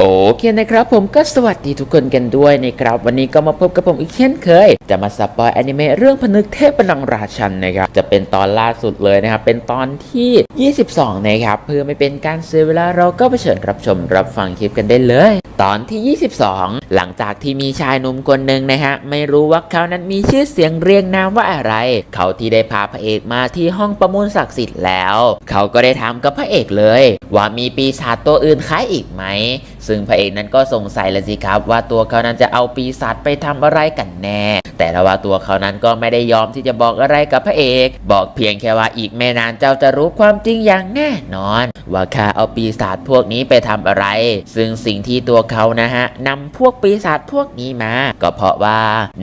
โอเคนะครับผมก็สวัสดีทุกคนกันด้วยนะครับวันนี้ก็มาพบกับผมอีกเช่นเคย จะมาสปอยอนิเมะเรื่องพนึกเทพบัลลังราชันนะครับจะเป็นตอนล่าสุดเลยนะครับเป็นตอนที่ 22 นะครับเพื่อไม่เป็นการเสียเวลาเราก็ไปเชิญรับชมรับฟังคลิปกันได้เลย ตอนที่ 22 หลังจากที่มีชายหนุ่มคนหนึ่งนะฮะไม่รู้ว่าเขานั้นมีชื่อเสียงเรียงนามว่าอะไร เขาที่ได้พาพระเอกมาที่ห้องประมูลศักดิ์สิทธิ์แล้ว เขาก็ได้ถามกับพระเอกเลย ว่ามีปีศาจตัวอื่นคล้ายอีกไหม ซึ่งพระเอกนั้นก็สงสัยเลยสิครับว่าตัวเขานั้นจะเอาปีศาจไปทำอะไรกันแน่ แต่ละว่าตัวเขานั้นก็ไม่ได้ยอมที่จะบอกอะไรกับพระเอก บอกเพียงแค่ว่าอีกไม่นานเจ้าจะรู้ความจริงอย่างแน่นอน ว่าข้าเอาปีศาจพวกนี้ไปทำอะไร ซึ่งสิ่งที่ตัวเขานะฮะนำพวกปีศาจพวกนี้มา ก็เพราะว่า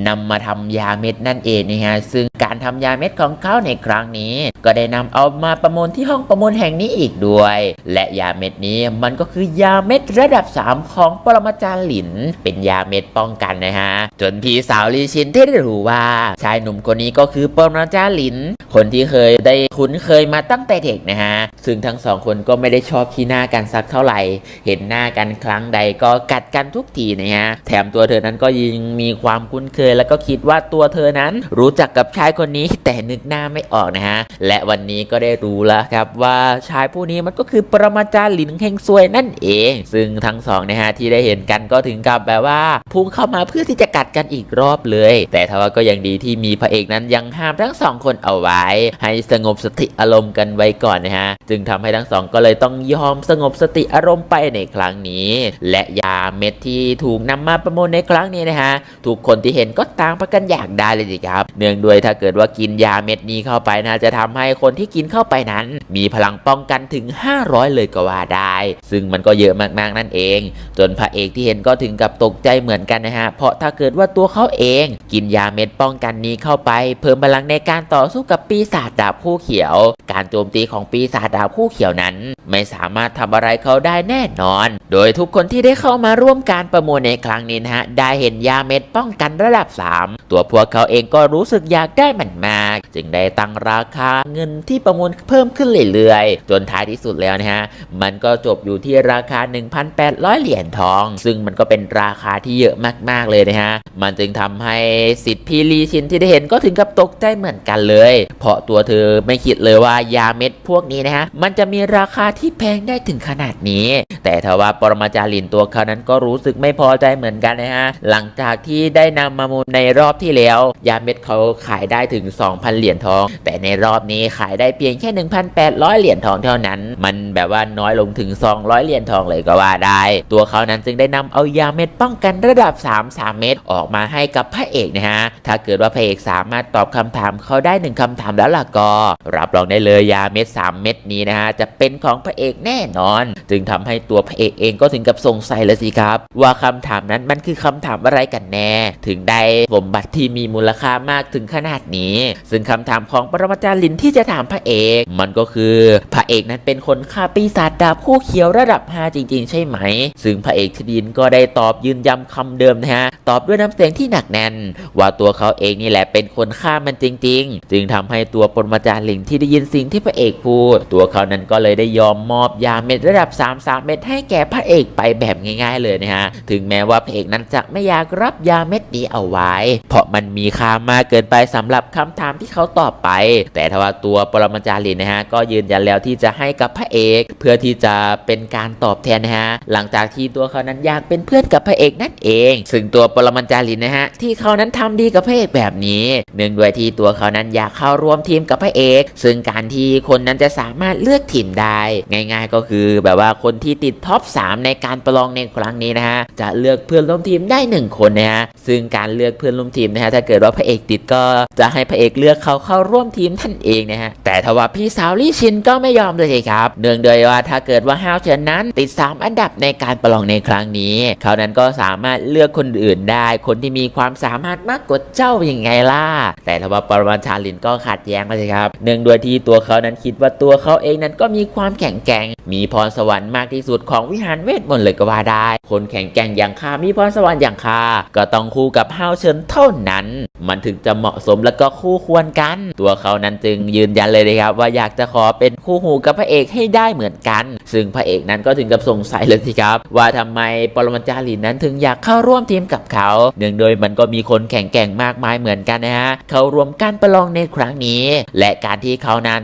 นำมาทำยาเม็ดนั่นเองนะฮะซึ่งการทำยาเม็ดของเขาในครั้งนี้ ก็ได้นำเอามาประมูลที่ห้องประมูลแห่งนี้อีกด้วย และยาเม็ดนี้มันก็คือยาเม็ดระดับ 3 ของปรมาจารย์หลิน เป็นยาเม็ดป้องกันนะฮะจนพี่สาวลีชินที่ได้รู้ว่าชายหนุ่มคนนี้ก็คือปรมาจารย์หลิน คนที่เคยได้คุ้นเคยมาตั้งแต่เด็กนะฮะ ซึ่งทั้งสองคนก็ไม่ได้ชอบขี้หน้ากันสักเท่าไหร่ เห็นหน้ากันครั้งใดก็กัดกันทุกทีนะฮะ แถมตัวเธอนั้นก็ยังมีความคุ้นเคย แล้วก็คิดว่าตัวเธอนั้นรู้จักกับชายคนนี้แต่นึกหน้าไม่ออกนะฮะ และวันนี้ก็ได้รู้แล้วครับว่าชายผู้นี้มันก็คือปรมาจารย์หลินเฮงซวยนั่นเอง ซึ่งทั้งสองนะฮะที่ได้เห็นกันก็ถึงกับแบบว่าพุ่งเข้ามาเพื่อที่จะกัดกันอีกรอบเลยแต่ทว่าก็ยังดีที่มีพระเอกนั้นยังห้ามทั้งสองคนเอาไว้ ให้สงบสติอารมณ์กันไว้ก่อนนะฮะ จึงทำให้ทั้งสองก็เลยต้องยอมสงบสติอารมณ์ไปในครั้งนี้ และยาเม็ดที่ถูกนำมาประมูลในครั้งนี้นะฮะทุกคนที่เห็นก็ต่างพากันอยากได้เลยสิครับ เนื่องด้วยถ้าเกิดว่ากินยาเม็ดนี้เข้าไปนะจะทำให้คนที่กินเข้าไปนั้น มีพลังป้องกันถึง 500 เลยก็ว่าได้ ซึ่งมันก็เยอะมากๆนั่นเอง จนพระเอกที่เห็นก็ถึงกับตกใจเหมือนกันนะฮะเพราะถ้าเกิดว่าตัวเขาเองกินยาเม็ดป้องกันนี้เข้าไป เพิ่มพลังในการต่อสู้กับปีศาจดาบคู่เขียว การโจมตีของปีศาจดาบคู่เขียวนั้น ไม่สามารถทำอะไรเขาได้แน่นอน โดยทุกคนที่ได้เข้ามาร่วมการประมูลในครั้งนี้นะฮะได้เห็นยาเม็ดป้องกันระดับ 3 ตัวพวกเขาเองก็รู้สึกอยากได้มันมาก จึงได้ตั้งราคาเงินที่ประมูลเพิ่มขึ้นเรื่อยๆจนท้ายที่สุดแล้วนะฮะมันก็จบอยู่ที่ราคา 1,800 เหรียญทอง ซึ่งมันก็เป็นราคาที่เยอะมากๆเลยนะฮะมันจึงทำให้สิทธิ์พี่ลีชินที่ได้เห็นก็ถึงกับตกใจเหมือนกันเลย เพราะตัวเธอไม่คิดเลยว่ายาเม็ดพวกนี้นะฮะมันจะมีราคาที่แพงได้ถึงขนาดนี้ แต่ทว่าปรมาจารย์ลินตัวเขานั้นก็รู้สึกไม่พอใจเหมือนกันนะฮะหลังจากที่ได้นำมามูลในรอบที่แล้ว ยาเม็ดเขาขายได้ถึง 2,000 เหรียญทอง แต่ในรอบนี้ขายได้เพียงแค่ 1,800 เหรียญทองเท่านั้น มันแบบว่าน้อยลงถึง 200 เหรียญทองเลยก็ว่าได้ ตัวเขานั้นจึงได้นำเอายาเม็ดป้องกันระดับ 3 3 เม็ดออกมาให้กับพระเอกนะฮะ ถ้าเกิดว่าพระเอกสามารถตอบคำถามเขาได้หนึ่งคำถามแล้วล่ะก็ รับรองได้เลยยาเม็ด 3 เม็ดนี้นะฮะจะเป็นของพระเอกแน่นอน จึงทำให้ตัวพระเอกเองก็ถึงกับสงสัยเลยสิครับ ว่าคำถามนั้นมันคือคำถามอะไรกันแน่ ถึงได้สมบัติที่มีมูลค่ามากถึงขนาดนี้ ซึ่งคำถามของปรมาจารย์ลินที่จะถามพระเอก มันก็คือพระเอกนั้นเป็นคนฆ่าปีศาจดาบคู่เขียวระดับ5จริง ๆ ใช่ไหม ซึ่งพระเอกทดินก็ได้ตอบยืนย้ำคำเดิมนะฮะตอบด้วยน้ำเสียงที่หนักแน่นว่าตัวเขาเองนี่แหละเป็นคนฆ่ามันจริง ๆ จึงทำให้ตัวปรมาจารย์หลินที่ได้ยินสิ่งที่พระเอกพูด ตัวเขานั้นก็เลยได้ยอมมอบยาเม็ดระดับ 3 3 เม็ดให้แก่พระเอกไปแบบง่าย ๆ เลยนะฮะถึงแม้ว่าพระเอกนั้นจะไม่อยากรับยาเม็ดนี้เอาไว้ เพราะมันมีค่ามากเกินไปสำหรับคำถามที่เขาตอบไป แต่ทว่าตัวปรมาจารย์หลินนะฮะก็ยืนยันแล้วที่จะให้กับพระเอก เพื่อที่จะเป็นการตอบแทนนะฮะหลังจากที่ตัวเขานั้นอยากเป็นเพื่อนกับพระเอกนั่นเอง ซึ่งตัวปรมาจารย์หลินนะฮะที่เขานั้นทำดีกับพระเอกแบบนี้ เนื่องด้วยที่ตัวเขานั้นอยากเข้าร่วมทีมกับพระเอก ซึ่งการที่คนนั้นจะสามารถเลือกทีมได้ ง่ายๆก็คือแบบว่าคนที่ติดท็อป 3 ในการประลองในครั้งนี้นะฮะจะเลือกเพื่อนร่วมทีมได้ 1 คนนะฮะซึ่งการเลือกเพื่อนร่วมทีมนะฮะถ้าเกิดว่าพระเอกติดก็จะให้พระเอกเลือกเขาเข้าร่วมทีมท่านเองนะฮะแต่ทว่าพี่สาวลี่ชินก็ไม่ยอมเลยครับเนื่องด้วยว่าถ้าเกิดว่าฮาวเฉินนั้นติด 3 อันดับในการประลองในครั้งนี้ เขานั้นก็สามารถเลือกคนอื่นได้ คนที่มีความสามารถมากกว่าเจ้าอย่างไงล่ะ แต่ทว่าปรมาจารย์ลินก็ขัดแย้งมาสิครับ เนื่องด้วยที่ตัวเขานั้นคิดว่าตัวเขาเองนั้นก็มีความแข็งแกร่ง มีพรสวรรค์มากที่สุดของวิหารเวทมนต์เลยก็ว่าได้ คนแข็งแกร่งอย่างข้ามีพรสวรรค์อย่างข้าก็ต้องคู่กับฮาวเฉินเท่านั้น มันถึงจะเหมาะสมและก็คู่ควรกัน ตัวเขานั้นจึงยืนยันเลยนะครับ ว่าอยากจะขอเป็นคู่หูกับพระเอกให้ได้เหมือนกัน ซึ่งพระเอกนั้นก็ถึงกับสงสัยเลยสิครับ ว่าทำไมปรมาจารย์ลินนั้นถึงอยากเข้าร่วมทีมกับเขา เนื่องโดยมันก็มีคนแข่งแกร่งมากมายเหมือนกันนะฮะเข้ารวมการประลองในครั้งนี้ และการที่เขานั้น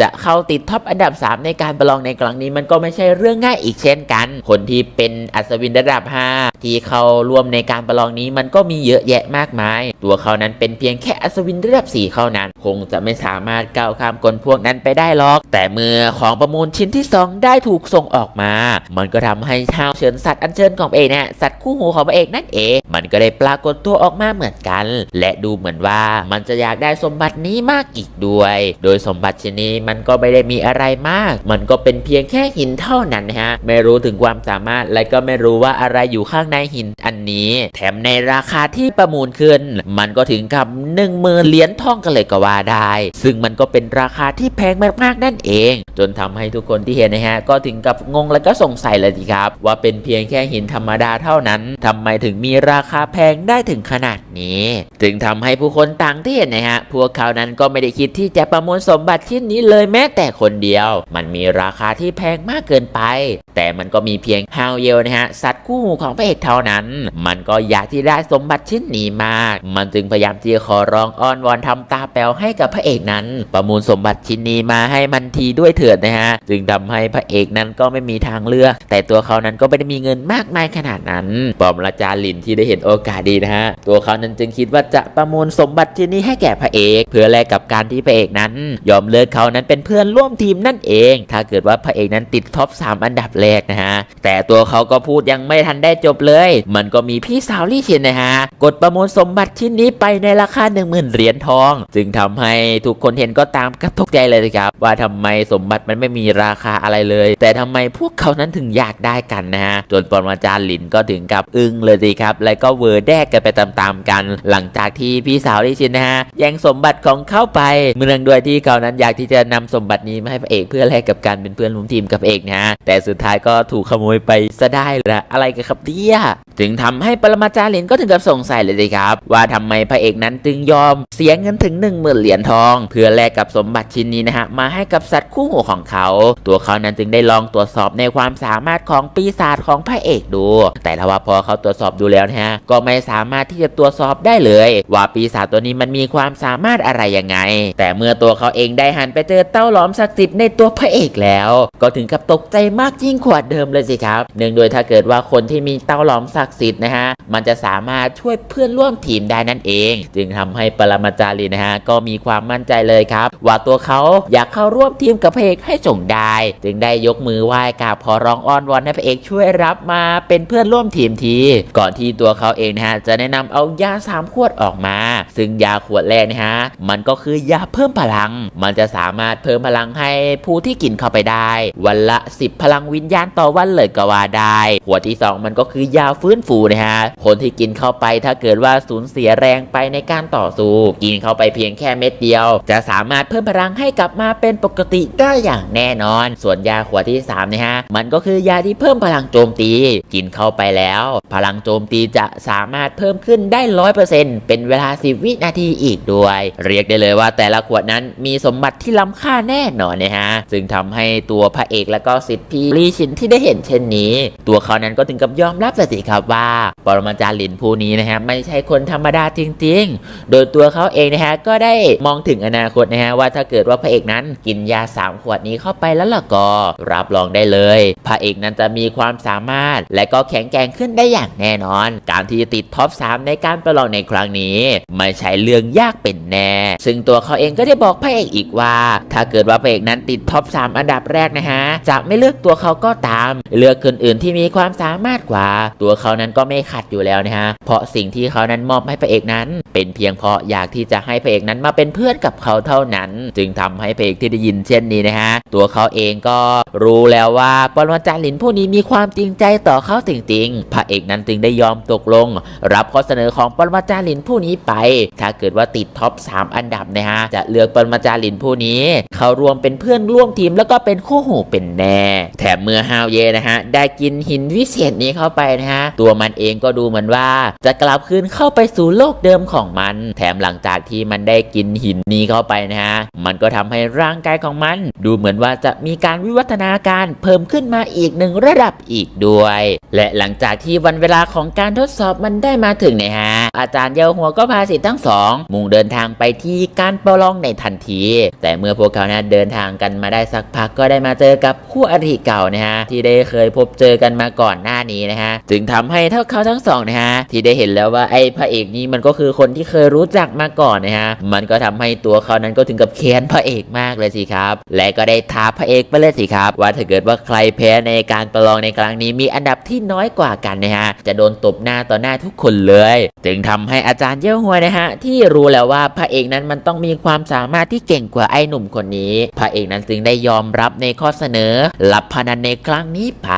จะเข้าติดท็อปอันดับ 3 ในการประลองในครั้งนี้มันก็ไม่ใช่เรื่องง่ายอีกเช่นกัน คนที่เป็นอัศวินระดับ 5 ที่เข้าร่วมในการประลองนี้มันก็มีเยอะแยะมากมาย ตัวเขานั้นเป็นเพียงแค่อัศวินระดับ 4เข้านั้น คงจะไม่สามารถก้าวข้ามคนพวกนั้นไปได้หรอก แต่เมื่อของประมูลชิ้นที่ 2 ได้ถูกส่งออกมา มันก็ทำให้ชาวเชิญสัตว์อันเชิญของเอกเนี่ยสัตว์คู่หูของพระเอกนั่นเอง มันก็ได้ปรากฏตัวออกมาเหมือนกัน และดูเหมือนว่ามันจะอยากได้สมบัตินี้มากอีกด้วย โดยสมบัติชนี้มันก็ไม่ได้มีอะไรมาก มันก็เป็นเพียงแค่หินเท่านั้นนะฮะ ไม่รู้ถึงความสามารถ และก็ไม่รู้ว่าอะไรอยู่ข้างในหินอันนี้ แถมในราคาที่ประมูลขึ้น มันก็ถึงกับ1 0,000เหรียญทองกันเลยก็ว่าได้ ซึ่งมันก็เป็นราคาที่แพงมากๆนั่นเอง จนทำให้ทุกคนที่เห็นนะฮะ ก็ถึงกับงงและก็สงสัยเลยสิครับ ว่าเป็นเพียงแค่หินธรรมดาเท่านั้นทำไมถึงมีราคาแพงได้ถึงขนาดนี้จึงทำให้ผู้คนต่างที่เห็นนะฮะ พวกเขานั้นก็ไม่ได้คิดที่จะประมูลสมบัติชิ้นนี้เลยแม้แต่คนเดียว มันมีราคาที่แพงมากเกินไป แต่มันก็มีเพียงฮาวเยลนะฮะสัตว์คู่หูของพระเอกเท่านั้น มันก็อยากที่ได้สมบัติชิ้นนี้มาก มันจึงพยายามที่จะขอร้องอ้อนวอนทำตาแป๋วให้กับพระเอกนั้น ประมูลสมบัติชิ้นนี้มาให้มันทีด้วยเถิดนะฮะจึงทำให้พระเอกนั้นก็ไม่มีทางเลือก แต่ตัวเขานั้นก็ไม่ได้มีเงินมากมายขนาดนั้นปอมราจาลินที่ได้เห็นโอกาสดีนะฮะตัวเขานั้นจึงคิดว่าจะประมูลสมบัติชิ้นนี้ให้แก่พระเอก เพื่อแลกกับการที่พระเอกนั้น ยอมเลิกเขานั้นเป็นเพื่อนร่วมทีมนั่นเอง ถ้าเกิดว่าพระเอกนั้นติดท็อป3อันดับแรกนะฮะ แต่ตัวเขาก็พูดยังไม่ทันได้จบเลย มันก็มีพี่สาวลี่ชินนะฮะ กดประมูลสมบัติชิ้นนี้ไปในราคา10,000เหรียญทอง จึงทำให้ทุกคนเห็นก็ตามกระตกใจเลยนะครับ ว่าทำไมสมบัติมันไม่มีราคาอะไรเลย แต่ทำไมพวกเขานั้นถึงอยากได้กันนะฮะ จนปรมาจารย์หลินก็ถึงกับอึ้งเลยสิครับ แล้วก็เวอร์แดกกันไปตามๆกัน หลังจากที่พี่สาวลี่ชินนะฮะแย่งสมบัติของเขาไป เมืองด้วยที่เขานั้นอยากที่จะนำสมบัตินี้มาให้พระเอกเพื่อแลกกับการเป็นเพื่อนร่วมทีมกับเอกนะฮะแต่สุดท้ายก็ถูกขโมยไปซะได้ละอะไรกันครับเนี่ยจึงทำให้ปรมาจารย์เหรียญก็ถึงกับสงสัยเลยสิครับ ว่าทำไมพระเอกนั้นจึงยอมเสียเงินถึง 1 0,000 เหรียญทอง เพื่อแลกกับสมบัติชิ้นนี้นะฮะมาให้กับสัตว์คู่หูของเขา ตัวเขานั้นจึงได้ลองตรวจสอบในความสามารถของปีศาจของพระเอกดู แต่ถ้าว่าพอเขาตรวจสอบดูแล้วนะฮะก็ไม่สามารถที่จะตรวจสอบได้เลย ว่าปีศาจตัวนี้มันมีความสามารถอะไรยังไง แต่เมื่อตัวเขาเองได้หันไปเจอเต้าหลอมศักดิ์สิทธิ์ในตัวพระเอกแล้ว ก็ถึงกับตกใจมากยิ่งกว่าเดิมเลยสิครับเนื่องโดยถ้าเกิดว่าคนที่มีเต้าหลอมศักดิ์สิทธิ์นะฮะมันจะสามารถช่วยเพื่อนร่วมทีมได้นั่นเอง จึงทำให้ปรมาจารีนะฮะก็มีความมั่นใจเลยครับ ว่าตัวเขาอยากเข้าร่วมทีมกับพระเอกให้ส่งได้ จึงได้ยกมือไหว้กราบขอร้องอ้อนวอนให้พระเอกช่วยรับมาเป็นเพื่อนร่วมทีมที ก่อนที่ตัวเขาเองนะฮะจะแนะนำเอายาสามขวดออกมา ซึ่งยาขวดแรกนะฮะมันก็คือยาเพิ่มพลัง มันจะสามารถเพิ่มพลังให้ผู้ที่กินเข้าไปได้ วันละ 10 พลังวิญญาณต่อวันเลยก็ว่าได้ หัวดที่ 2 มันก็คือยาฟื้นฟูนะฮะคนที่กินเข้าไปถ้าเกิดว่าสูญเสียแรงไปในการต่อสู้กินเข้าไปเพียงแค่เม็ดเดียว จะสามารถเพิ่มพลังให้กลับมาเป็นปกติได้อย่างแน่นอน ส่วนยาขวดที่3นะฮะมันก็คือยาที่เพิ่มพลังโจมตี กินเข้าไปแล้ว พลังโจมตีจะสามารถเพิ่มขึ้นได้ร้อยเปอร์เซ็นต์เป็นเวลา10วินาทีอีกด้วย เรียกได้เลยว่าแต่ละขวดนั้นมีสมบัติที่ล้ำค่าแน่นอนนะฮะจึงทำให้ตัวพระเอกและก็สิทธิพี่ลีชนที่ได้เห็นเช่นนี้ ตัวเขานั้นก็ถึงกับยอมรับสติครับว่า ปรมาจารย์หลินผู้นี้นะฮะไม่ใช่คนธรรมดาจริง ๆ โดยตัวเขาเองนะฮะก็ได้มองถึงอนาคตนะฮะว่าถ้าเกิดว่าพระเอกนั้นกินยา 3 ขวดนี้เข้าไปแล้วล่ะก็ รับรองได้เลย พระเอกนั้นจะมีความสามารถ และก็แข็งแกร่งขึ้นได้อย่างแน่นอน การที่จะติดท็อป 3 ในการประลองในครั้งนี้ ไม่ใช่เรื่องยากเป็นแน่ ซึ่งตัวเขาเองก็ได้บอกพระเอกอีกว่า ถ้าเกิดว่าพระเอกนั้นติดท็อป 3 อันดับแรกนะฮะจะไม่เลือกตัวเขาก็ตาม เลือกคนอื่นที่มีความสามารถกว่า ตัวเขานั้นก็ไม่ขัดอยู่แล้วนะฮะเพราะสิ่งที่เขานั้นมอบให้พระเอกนั้น เป็นเพียงเพราะอยากที่จะให้พระเอกนั้นมาเป็นเพื่อนกับเขาเท่านั้น จึงทำให้พระเอกที่ได้ยินเช่นนี้นะฮะตัวเขาเองก็รู้แล้วว่าปรมาจารย์หลินผู้นี้มีความจริงใจต่อเขาจริงๆพระเอกนั้นจึงได้ยอมตกลง รับข้อเสนอของปรมาจารย์หลินผู้นี้ไป ถ้าเกิดว่าติดท็อป 3 อันดับนะฮะจะเลือกปรมาจารย์หลินผู้นี้ เขารวมเป็นเพื่อนร่วมทีมแล้วก็เป็นคู่หูเป็นแน่ แถมเมื่อฮาวเยนะฮะได้กินหินวิเศษนี้เข้าไปนะฮะตัวมันเองก็ดูเหมือนว่า จะกลับคืนเข้าไปสู่โลกเดิมของมัน แถมหลังจากที่มันได้กินหินนี้เข้าไปนะฮะมันก็ทำให้ร่างกายของมัน ดูเหมือนว่าจะมีการวิวัฒนาการเพิ่มขึ้นมาอีกหนึ่งระดับอีกด้วย และหลังจากที่วันเวลาของการทดสอบมันได้มาถึงนะฮะ อาจารย์เยาหัวก็พาสิทธิ์ทั้งสอง มุ่งเดินทางไปที่การประลองในทันที แต่เมื่อพวกเขานะเดินทางกันมาได้สักพักก็ได้มาเจอกับคู่อริเก่านะฮะที่ได้เคยพบเจอกันมาก่อนหน้านี้นะฮะจึงทำให้เท่าเขาทั้งสองนะฮะที่ได้เห็นแล้วว่าไอ้พระเอกนี้มันก็คือคนที่เคยรู้จักมาก่อนนะฮะมันก็ทำให้ตัวเขานั้นก็ถึงกับแค้นพระเอกมากเลยสิครับ และก็ได้ท้าพระเอกไปเลยสิครับ ว่าถ้าเกิดว่าใครแพ้ในการประลองในครั้งนี้มีอันดับที่น้อยกว่ากันนะฮะจะโดนตบหน้าต่อหน้าทุกคนเลย จึงทำให้อาจารย์เย่าหัวนะฮะที่รู้แล้วว่าพระเอกนั้นมันต้องมีความสามารถที่เก่งกว่าไอ้หนุ่มคนนี้ พระเอกนั้นจึงได้ยอมรับในข้อเสนอรับพนันในครั้งนี้ไป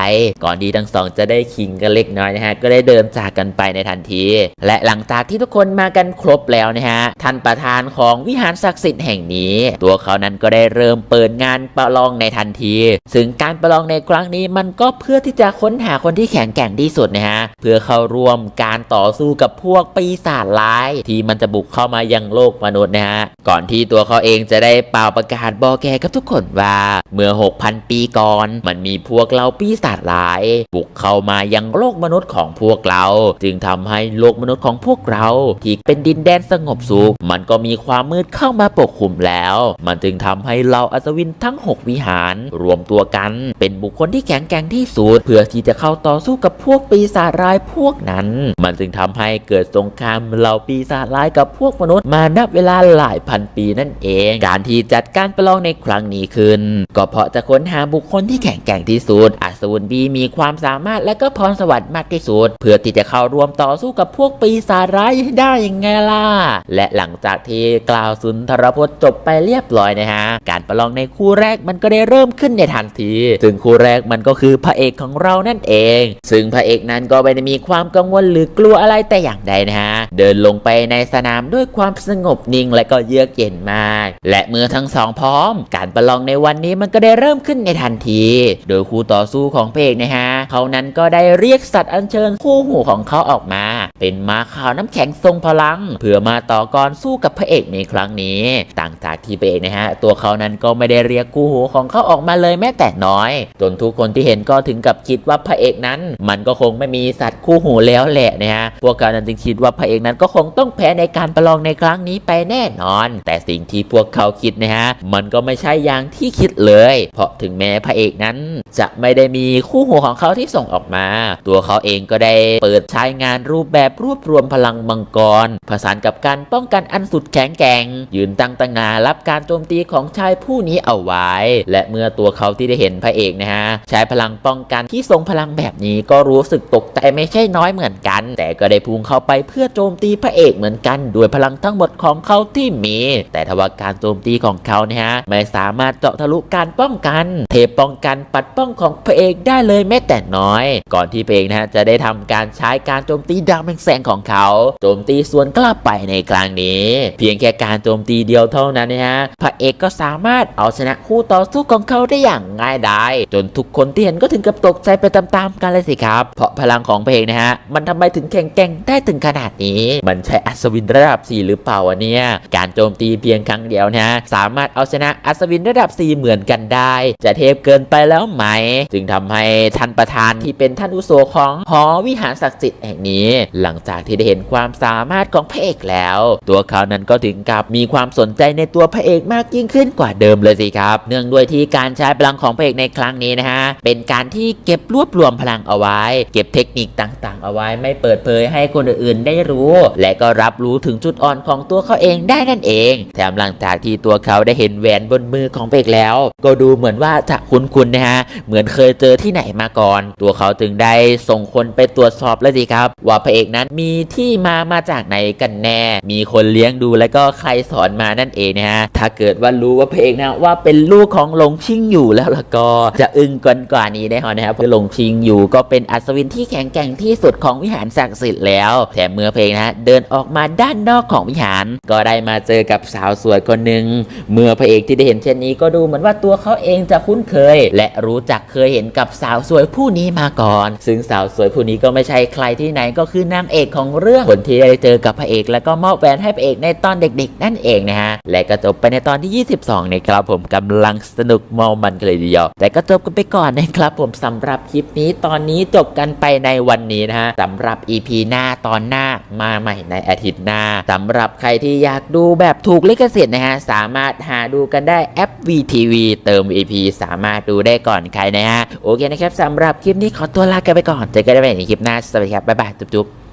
ก่อนที่ทั้งสองจะได้คิงกันเล็กน้อยนะฮะก็ได้เดินจากกันไปในทันที และหลังจากที่ทุกคนมากันครบแล้วนะฮะท่านประธานของวิหารศักดิ์สิทธิ์แห่งนี้ ตัวเขานั้นก็ได้เริ่มเปิดงานประลองในทันที ซึ่งการประลองในครั้งนี้มันก็เพื่อที่จะค้นหาคนที่แข็งแกร่งที่สุดนะฮะเพื่อเข้าร่วมการต่อสู้กับพวกปีศาจร้าย ที่มันจะบุกเข้ามายังโลกมนุษย์นะฮะ ก่อนที่ตัวเขาเองจะได้เป่าประกาศบอกแกกับทุกคนว่า เมื่อ 6,000 ปีก่อน มันมีพวกเราปีศาจร้าย บุกเข้ามายังโลกมนุษย์ของพวกเรา จึงทำให้โลกมนุษย์ของพวกเรา ที่เป็นดินแดนสงบสุข มันก็มีความมืดเข้ามาปกคลุมแล้ว มันจึงทำให้เราอัศวินทั้ง 6 วิหาร รวมตัวกัน เป็นบุคคลที่แข็งแกร่งที่สุดเพื่อที่จะเข้าต่อสู้กับพวกปีศาจร้ายพวกนั้น มันจึงทำให้เกิดสงงครามเหล่าปีศาจร้ายกับพวกมนุษย์มานับเวลาหลายพันปีนั่นเอง การที่จัดการประลองในครั้งนี้ขึ้น ก็เพราะจะค้นหาบุคคลที่แข็งแกร่งที่สุดอัศวินบีมีความสามารถและก็พรสวรรค์มากที่สุด เพื่อที่จะเข้าร่วมต่อสู้กับพวกปีศาจร้ายได้ยังไงล่ะ และหลังจากที่กล่าวสุนทรพจน์จบไปเรียบร้อยนะฮะ การประลองในคู่แรกมันก็ได้เริ่มขึ้นในทันที ซึ่งคู่แรกมันก็คือพระเอกของเรานั่นเอง ซึ่งพระเอกนั้นก็ไม่ได้มีความกังวลหรือกลัวอะไรแต่อย่างใดนะ เดินลงไปในสนามด้วยความสงบนิ่งและก็เยือกเย็นมาก และเมื่อทั้งสองพร้อม การประลองในวันนี้มันก็ได้เริ่มขึ้นในทันที โดยคู่ต่อสู้ของพเอกนะฮะ เขานั้นก็ได้เรียกสัตว์อัญเชิญคู่หูของเขาออกมา เป็นม้าขาวน้ำแข็งทรงพลัง เพื่อมาต่อกรสู้กับพระเอกในครั้งนี้ ต่างจากที่พระเอกนะฮะ ตัวเขานั้นก็ไม่ได้เรียกคู่หูของเขาออกมาเลยแม้แต่น้อย จนทุกคนที่เห็นก็ถึงกับคิดว่าพระเอกนั้น มันก็คงไม่มีสัตว์คู่หูแล้วแหละนะฮะพวกเขานั้นจึงคิดว่าพระเอกนั้นก็คงต้องแพ้ในการประลองในครั้งนี้ไปแน่นอน แต่สิ่งที่พวกเขาคิดนะฮะ มันก็ไม่ใช่อย่างที่คิดเลย เพราะถึงแม้พระเอกนั้น จะไม่ได้มีคู่หูของเขาที่ส่งออกมา ตัวเขาเองก็ได้เปิดใช้งานรูปแบบรวบรวมพลังมังกร ผสานกับการป้องกันอันสุดแข็งแกร่ง ยืนตั้งตั้งนารับการโจมตีของชายผู้นี้เอาไว้ และเมื่อตัวเขาที่ได้เห็นพระเอกนะฮะใช้พลังป้องกันที่ทรงพลังแบบนี้ก็รู้สึกตกใจไม่ใช่น้อยเหมือนกัน แต่ก็ได้พุ่งเข้าไปเพื่อโจมตีพระเอกเหมือนกันด้วยพลังทั้งหมดของเขาที่มี แต่ทว่าการโจมตีของเขาเนี่ยฮะไม่สามารถเจาะทะลุการป้องกัน เทปป้องกันปัดป้องของพระเอกได้เลยแม้แต่น้อย ก่อนที่พระเอกนะฮะจะได้ทำการใช้การโจมตีดาวแมงแสงของเขาโจมตีส่วนกลับไปในครั้งนี้ เพียงแค่การโจมตีเดียวเท่านั้นนะฮะพระเอกก็สามารถเอาชนะคู่ต่อสู้ของเขาได้อย่างง่ายดายจนทุกคนที่เห็นก็ถึงกับตกใจไปตามๆกันเลยสิครับ เพราะพลังของพระเอกนะฮะมันทำไมถึงแข็งแกร่งได้ถึงขนาดนี้มันใช่อัศวินระดับ 4 หรือเปล่าวะเนี่ย การโจมตีเพียงครั้งเดียวนะสามารถเอาชนะอัศวินระดับ 4 เหมือนกันได้ จะเทพเกินไปแล้วไหม จึงทำให้ท่านประธานที่เป็นท่านอุโสของหอวิหารศักดิ์สิทธิ์แห่งนี้ หลังจากที่ได้เห็นความสามารถของพระเอกแล้ว ตัวเขานั้นก็ถึงกับมีความสนใจในตัวพระเอกมากยิ่งขึ้นกว่าเดิมเลยสิครับ เนื่องด้วยที่การใช้พลังของพระเอกในครั้งนี้นะฮะเป็นการที่เก็บรวบรวมพลังเอาไว้ เก็บเทคนิคต่างๆ เอาไว้ไม่เปิดเผยให้คนอื่นๆได้รู้รู้ และก็รับรู้ถึงจุดอ่อนของตัวเขาเองได้นั่นเอง แถมหลังจากที่ตัวเขาได้เห็นแหวนบนมือของพเอกแล้ว ก็ดูเหมือนว่าจะคุ้นๆนะฮะเหมือนเคยเจอที่ไหนมาก่อน ตัวเขาจึงได้ส่งคนไปตรวจสอบแล้วดีครับ ว่าพระเอกนั้นมีที่มามาจากไหนกันแน่ มีคนเลี้ยงดูและก็ใครสอนมานั่นเองนะฮะถ้าเกิดว่ารู้ว่าพระเอกนะว่าเป็นลูกของหลงชิงอยู่แล้วล่ะก็จะอึ้งกว่ากว่านี้แน่นอนนะครับเพราะหลงชิงอยู่ก็เป็นอัศวินที่แข็งแกร่งที่สุดของวิหารศักดิ์สิทธิ์แล้วแถมเมื่อเพลงนะฮะเดินออกมาด้านนอกของวิหาร ก็ได้มาเจอกับสาวสวยคนหนึ่งเมื่อพระเอกที่ได้เห็นเช่นนี้ก็ดูเหมือนว่าตัวเขาเองจะคุ้นเคย และรู้จักเคยเห็นกับสาวสวยผู้นี้มาก่อน ซึ่งสาวสวยผู้นี้ก็ไม่ใช่ใครที่ไหนก็คือนางเอกของเรื่องคนที่ได้เจอกับพระเอก แล้วก็มอบแหวนให้พระเอกในตอนเด็ก ๆ นั่นเองนะฮะและก็จบไปในตอนที่ 22นะครับผมกำลังสนุกมอมันกันเลยทีเดียวแต่ก็จบกันไปก่อนนะครับผมสำหรับคลิปนี้ตอนนี้จบกันไปในวันนี้นะฮะสำหรับ EP หน้าตอนหน้ามาใหม่ในอาทิตย์หน้าสำหรับใครที่อยากดูแบบถูกลิขสิทธิ์นะฮะสามารถหาดูกันได้แอป VTV เติม EP สามารถดูได้ก่อนใครนะฮะโอเคนะครับสำหรับคลิปนี้ขอตัวลากันไปก่อนเจอกันได้ใหม่ในคลิปหน้าสวัสดีครับบ๊ายบายจุ๊บๆ